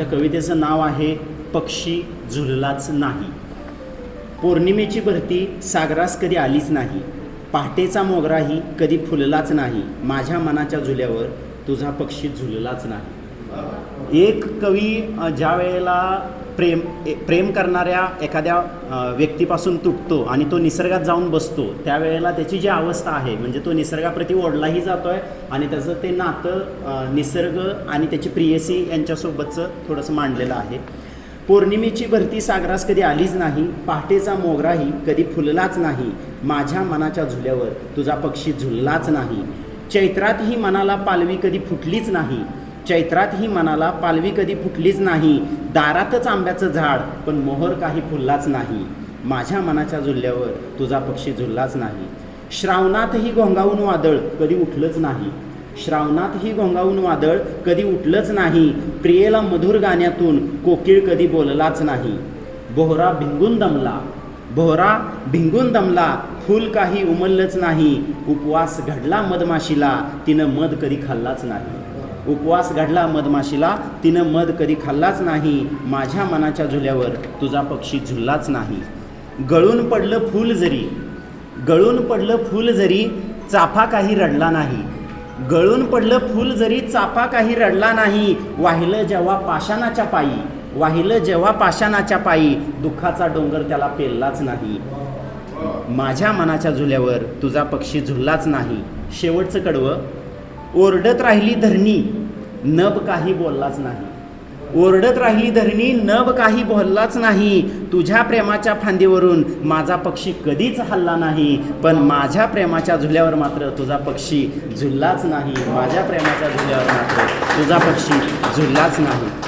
त्या कवितेचं नाव आहे पक्षी झुललाच नाही. पौर्णिमेची भरती सागरास कधी आलीच नाही. पहाटेचा मोगराही कधी फुललाच नाही. माझ्या मनाच्या झुल्यावर तुझा पक्षी झुललाच नाही. एक कवी ज्या वेळेला प्रेम ए- प्रेम करणाऱ्या एखाद्या व्यक्तीपासून तुटतो आणि तो निसर्गात जाऊन बसतो त्यावेळेला त्याची जी अवस्था आहे म्हणजे तो निसर्गाप्रती ओढलाही जातो आहे आणि त्याचं ते नातं निसर्ग आणि त्याची प्रियसी यांच्यासोबतचं थोडंसं मांडलेलं आहे. पौर्णिमेची भरती सागरास कधी आलीच नाही पहाटेचा मोगराही कधी फुललाच नाही माझ्या मनाच्या झुल्यावर तुझा पक्षी झुललाच नाही चैत्रातही मनाला पालवी कधी फुटलीच नाही चैत्रातही मनाला पालवी कधी फुटलीच नाही. दारातच आंब्याचं झाड पण मोहर काही फुललाच नाही. माझ्या मनाच्या झुल्ल्यावर तुझा पक्षी झुललाच नाही. श्रावणातही घोंगावून वादळ कधी उठलंच नाही. श्रावणातही घोंगावून वादळ कधी उठलंच नाही. प्रियेला मधुर गाण्यातून कोकिळ कधी बोललाच नाही. बोहरा भिंगून दमला. बोहरा भिंगून दमला. फूल काही उमललंच नाही. उपवास घडला मधमाशीला. तिनं मध कधी खाल्लाच नाही. उपवास घडला मधमाशीला तिनं मध कधी खाल्लाच नाही. माझ्या मनाच्या झुल्यावर तुझा पक्षी झुललाच नाही. गळून पडलं फूल जरी गळून पडलं फूल जरी चाफा काही रडला नाही. गळून पडलं फूल जरी चाफा काही रडला नाही. वाहिलं जेव्हा पाषाणाच्या पायी वाहिलं जेव्हा पाषाणाच्या पायी दुःखाचा डोंगर त्याला पेललाच नाही. माझ्या मनाच्या झुल्यावर तुझा पक्षी झुललाच नाही. शेवटचं कडवं ओरडत राहिली धरणी नभ काही बोललाच नाही. ओरडत राहिली धरणी नभ काही बोललाच नाही. तुझ्या प्रेमाच्या फांदीवरून माझा पक्षी कधीच हल्ला नाही. पण माझ्या प्रेमाच्या झुल्यावर मात्र तुझा पक्षी झुललाच नाही. माझ्या प्रेमाच्या झुल्यावर मात्र तुझा पक्षी झुललाच नाही.